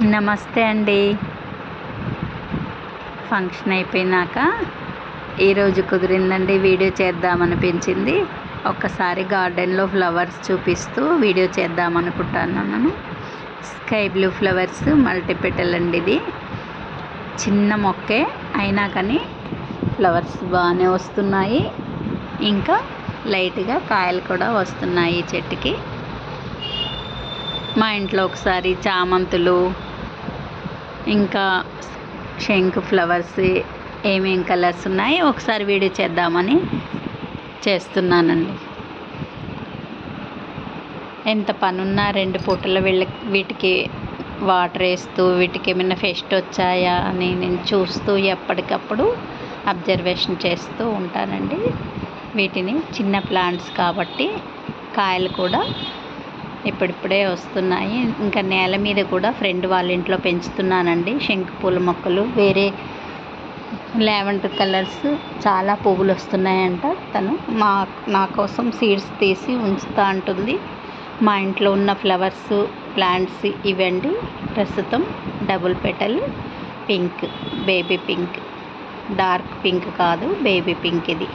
నమస్తే అండి. ఫంక్షన్ అయిపోయినాక ఈరోజు కుదిరిందండి వీడియో చేద్దామనిపించింది. ఒక్కసారి గార్డెన్లో ఫ్లవర్స్ చూపిస్తూ వీడియో చేద్దామనుకుంటున్నాను స్కై బ్లూ ఫ్లవర్స్ మల్టీపెటల్ అండి ఇది. చిన్న మొక్కే అయినా కానీ ఫ్లవర్స్ బాగానే వస్తున్నాయి. ఇంకా లైట్గా కాయలు కూడా వస్తున్నాయి ఈ చెట్టుకి. మా ఇంట్లో ఒకసారి చామంతులు ఇంకా శంకు ఫ్లవర్స్ ఏమేం కలర్స్ ఉన్నాయి ఒకసారి వీడియో చేద్దామని చేస్తున్నానండి. ఎంత పనున్నా రెండు పూటల వీళ్ళ వీటికి వాటర్ వేస్తూ వీటికి ఏమైనా ఫెస్ట్ వచ్చాయా అని నేను చూస్తూ ఎప్పటికప్పుడు అబ్జర్వేషన్ చేస్తూ ఉంటానండి. వీటిని చిన్న ప్లాంట్స్ కాబట్టి కాయలు కూడా ఇప్పుడిప్పుడే వస్తున్నాయి. ఇంకా నేల మీద కూడా ఫ్రెండ్ వాళ్ళ ఇంట్లో పెంచుతున్నానండి. శంకు పూల మొక్కలు వేరే లావెండర్ కలర్స్ చాలా పువ్వులు వస్తున్నాయంట. తను మా నా కోసం సీడ్స్ తీసి ఉంచుతా అంటుంది. మా ఇంట్లో ఉన్న ఫ్లవర్స్ ప్లాంట్స్ ఇవండి ప్రస్తుతం double petal pink baby pink dark pink కాదు బేబీ పింక్ ఇది.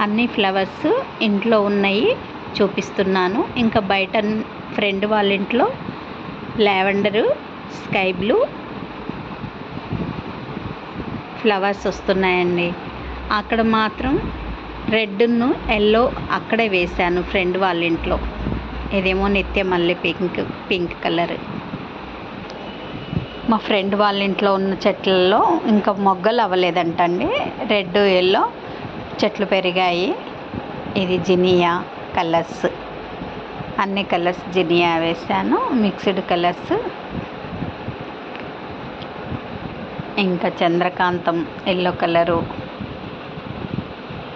అన్ని ఫ్లవర్స్ ఇంట్లో ఉన్నాయి. చూపిస్తున్నాను. ఇంకా బయట ఫ్రెండ్ వాళ్ళ ఇంట్లో లావెండరు స్కై బ్లూ ఫ్లవర్స్ వస్తున్నాయండి. అక్కడ మాత్రం రెడ్ను ఎల్లో అక్కడే వేశాను ఫ్రెండ్ వాళ్ళ ఇంట్లో ఇదేమో నిత్య మళ్ళీ పింక్ పింక్ కలర్. మా ఫ్రెండ్ వాళ్ళ ఇంట్లో ఉన్న చెట్లలో ఇంకా మొగ్గలు అవ్వలేదంటండి. రెడ్ ఎల్లో చెట్లు పెరిగాయి. ఇది జినియా. కలర్స్. అన్ని కలర్స్ జినియా వేసాను మిక్స్డ్ కలర్స్. ఇంకా చంద్రకాంతం ఎల్లో కలరు.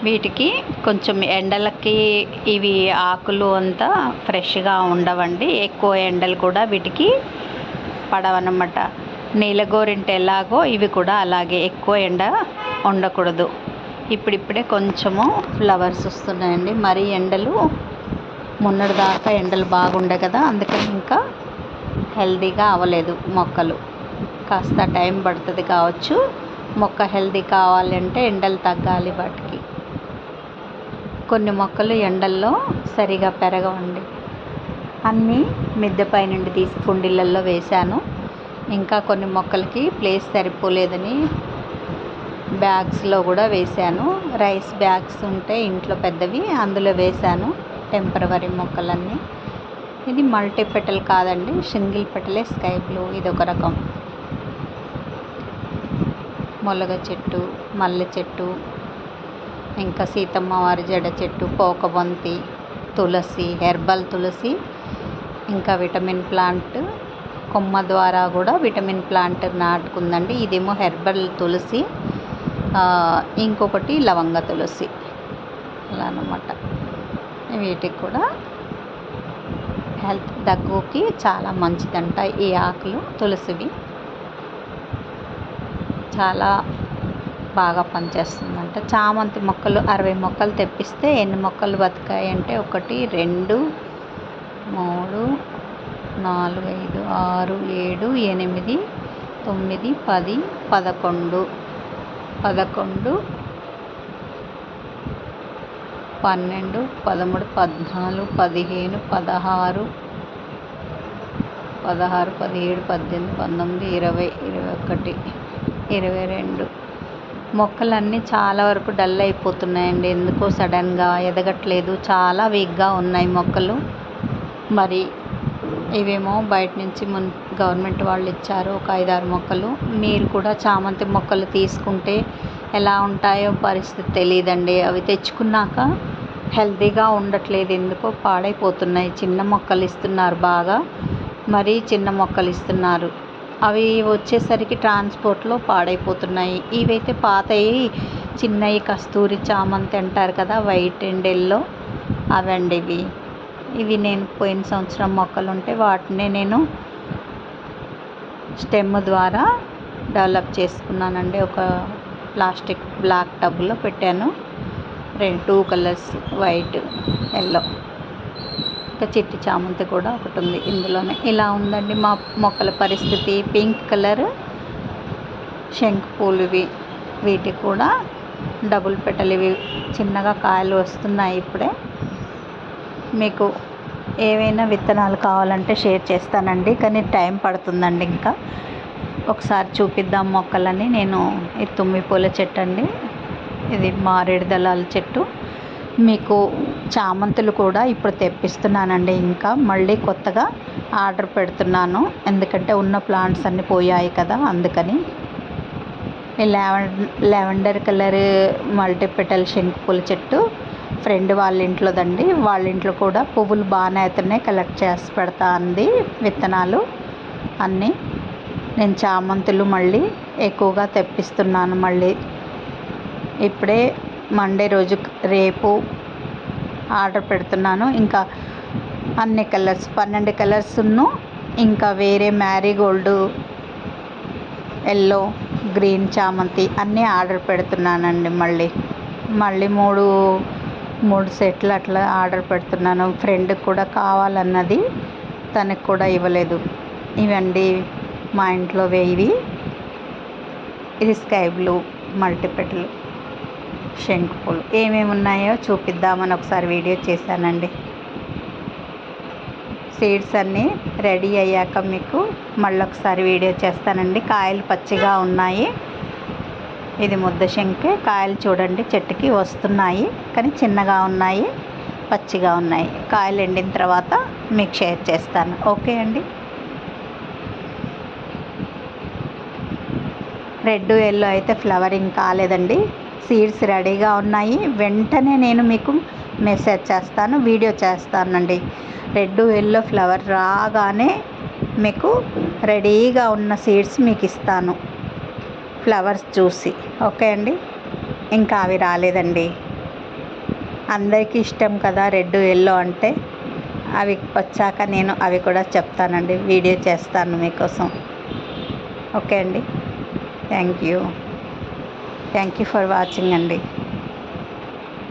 వీటికి కొంచెం ఎండలకి ఇవి ఆకులు అంతా ఫ్రెష్గా ఉండవండి. ఎక్కువ ఎండలు కూడా వీటికి పడవన్నమాట నీలగోరింట ఎలాగో ఇవి కూడా అలాగే ఎక్కువ ఎండ ఉండకూడదు. ఇప్పుడిప్పుడే కొంచెము ఫ్లవర్స్ వస్తున్నాయండి. మరి ఎండలు మొన్నటి దాకా ఎండలు బాగుండే కదా అందుకని ఇంకా హెల్దీగా అవ్వలేదు మొక్కలు. కాస్త టైం పడుతుంది కావచ్చు. మొక్క హెల్దీ కావాలంటే ఎండలు తగ్గాలి వాటికి. కొన్ని మొక్కలు ఎండల్లో సరిగా పెరగవండి. అన్నీ మిద్దె పైనుండి తీసి కుండీలలో వేశాను. ఇంకా కొన్ని మొక్కలకి ప్లేస్ సరిపోలేదని బ్యాగ్స్లో కూడా వేశాను. రైస్ బ్యాగ్స్ ఉంటే ఇంట్లో పెద్దవి అందులో వేశాను టెంపరవరీ మొక్కలన్నీ. ఇది మల్టీ పెటల్ కాదండి సింగిల్ పెటలే స్కై బ్లూ ఇది ఒక రకం. మొలగ చెట్టు మల్లె చెట్టు ఇంకా సీతమ్మ వారి జడ చెట్టు పోకబంతి తులసి హెర్బల్ తులసి ఇంకా విటమిన్ ప్లాంట్ కొమ్మ ద్వారా కూడా విటమిన్ ప్లాంట్ నాటుకుందండి. ఇదేమో హెర్బల్ తులసి. ఇంకొకటి లవంగ తులసి. అలా అనమాట వీటికి కూడా హెల్త్ దగ్గుకి చాలా మంచిదంట ఈ ఆకులు తులసివి. చాలా బాగా పనిచేస్తుందంట. చామంతి మొక్కలు అరవై మొక్కలు తెప్పిస్తే ఎన్ని మొక్కలు బతికాయి అంటే ఒకటి రెండు మూడు నాలుగు ఐదు ఆరు ఏడు ఎనిమిది తొమ్మిది పది పదకొండు. పదకొండు పన్నెండు పదమూడు పద్నాలుగు పదిహేను పదహారు పదహారు పదిహేడు పద్దెనిమిది పంతొమ్మిది ఇరవై ఇరవై ఒకటి ఇరవై రెండు. మొక్కలన్నీ చాలా వరకు డల్ అయిపోతున్నాయండి. ఎందుకో సడన్గా ఎదగట్లేదు. చాలా వీక్గా ఉన్నాయి మొక్కలు. మరి ఇవేమో బయట నుంచి మున్ గవర్నమెంట్ వాళ్ళు ఇచ్చారు ఒక ఐదారు మొక్కలు. మీరు కూడా చామంతి మొక్కలు తీసుకుంటే ఎలా ఉంటాయో పరిస్థితి తెలియదండి. అవి తెచ్చుకున్నాక హెల్తీగా ఉండట్లేదు. ఎందుకో పాడైపోతున్నాయి. చిన్న మొక్కలు ఇస్తున్నారు బాగా. మరీ చిన్న మొక్కలు ఇస్తున్నారు. అవి వచ్చేసరికి ట్రాన్స్పోర్ట్లో పాడైపోతున్నాయి. ఇవైతే పాతవి చిన్నవి కస్తూరి చామంతి అంటారు కదా వైట్ అండ్ ఎల్లో అవండి ఇవి ఇవి నేను పోయిన సంవత్సరం మొక్కలు ఉంటే వాటినే నేను స్టెమ్ ద్వారా డెవలప్ చేసుకున్నానండి. ఒక ప్లాస్టిక్ బ్లాక్ టబ్లో పెట్టాను. రెండు టూ కలర్స్ వైట్ ఎల్లో. ఇంకా చిట్టి చామంతి కూడా ఒకటి ఉంది ఇందులోనే. ఇలా ఉందండి మా మొక్కల పరిస్థితి. పింక్ కలర్ శంకు పూలువి వీటి వీటికి కూడా డబుల్ పెట్టలు ఇవి చిన్నగా కాయలు వస్తున్నాయి ఇప్పుడే. మీకు ఏవైనా విత్తనాలు కావాలంటే షేర్ చేస్తానండి కానీ టైం పడుతుందండి ఇంకా. ఒకసారి చూపిద్దాం మొక్కలని. నేను ఈ తుమ్మి పూల చెట్టు అండి ఇది మారేడు దళాల చెట్టు. మీకు చామంతులు కూడా ఇప్పుడు తెప్పిస్తున్నానండి ఇంకా. మళ్ళీ కొత్తగా ఆర్డర్ పెడుతున్నాను ఎందుకంటే ఉన్న ప్లాంట్స్ అన్నీ పోయాయి కదా అందుకని. ఈ లావెం లావెండర్ కలర్ మల్టీపెటల్ శంకు పూల చెట్టు. ఫ్రెండ్ వాళ్ళ ఇంట్లోదండి. వాళ్ళ ఇంట్లో కూడా పువ్వులు బాగానే అవుతున్నాయి కలెక్ట్ చేసి పెడతా అంది విత్తనాలు అన్నీ. నేను చామంతులు మళ్ళీ ఎక్కువగా తెప్పిస్తున్నాను మళ్ళీ. ఇప్పుడే మండే రోజు రేపు ఆర్డర్ పెడుతున్నాను. ఇంకా అన్ని కలర్స్ పన్నెండు కలర్స్ను ఇంకా వేరే మ్యారీగోల్డ్ ఎల్లో గ్రీన్ చామంతి అన్నీ ఆర్డర్ పెడుతున్నానండి మళ్ళీ. మళ్ళీ మూడు మూడు సెట్లు అట్లా ఆర్డర్ పెడుతున్నాను. ఫ్రెండ్కి కూడా కావాలన్నది తనకు కూడా ఇవ్వలేదు. ఇవండి మా ఇంట్లో వేవి ఇది స్కై బ్లూ మల్టీపెటల్ శంకుపూలు. ఏమేమి ఉన్నాయో చూపిద్దామని ఒకసారి వీడియో చేశానండి. సీడ్స్ అన్నీ రెడీ అయ్యాక మీకు మళ్ళీ ఒకసారి వీడియో చేస్తానండి. కాయలు పచ్చిగా ఉన్నాయి. ఇది ముద్ద శంకే. కాయలు చూడండి చెట్టుకి వస్తున్నాయి కానీ చిన్నగా ఉన్నాయి పచ్చిగా ఉన్నాయి. కాయలు ఎండిన తర్వాత మీకు షేర్ చేస్తాను. ఓకే అండి? రెడ్ ఎల్లో అయితే ఫ్లవరింగ్ కాలేదండి. సీడ్స్ రెడీగా ఉన్నాయి. వెంటనే నేను మీకు మెసేజ్ చేస్తాను వీడియో చేస్తానండి. రెడ్ ఎల్లో ఫ్లవర్ రాగానే మీకు రెడీగా ఉన్న సీడ్స్ మీకు ఇస్తాను. ఫ్లవర్స్ చూసి. ఓకే అండి? ఇంకా అవి రాలేదండి. అందరికీ ఇష్టం కదా రెడ్ ఎల్లో అంటే. అవి వచ్చాక నేను అవి కూడా చెప్తానండి. వీడియో చేస్తాను మీకోసం. ఓకే అండి? Thank you. Thank you for watching అండి.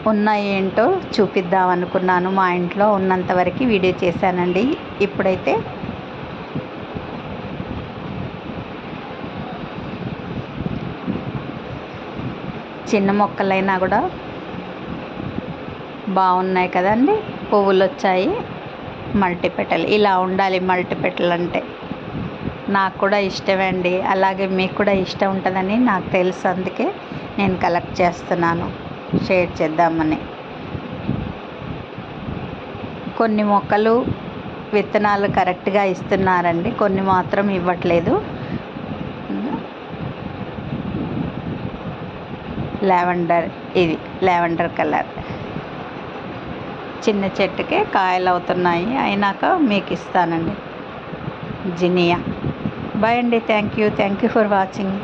ఉన్న ఏంటో చూపిద్దాం అనుకున్నాను మా ఇంట్లో ఉన్నంత వరకు వీడియో చేశానండి. ఇప్పుడైతే చిన్న మొక్కలైనా కూడా బాగున్నాయి కదండి. పువ్వులు వచ్చాయి మల్టీపెటల్ ఇలా ఉండాలి మల్టీపెటల్ అంటే నాకు కూడా ఇష్టమే అండి అలాగే మీకు కూడా ఇష్టం ఉంటుందని నాకు తెలుసు అందుకే నేను కలెక్ట్ చేస్తున్నాను. షేర్ చేద్దామని. కొన్ని మొక్కలు విత్తనాలు కరెక్ట్గా ఇస్తున్నారండి. కొన్ని మాత్రం ఇవ్వట్లేదు. లావెండర్ ఇది లావెండర్ కలర్. చిన్న చెట్టుకే కాయలు అవుతున్నాయి అయినాక మీకు ఇస్తానండి జినియా. బాయ్ అండి thank you thank you for watching.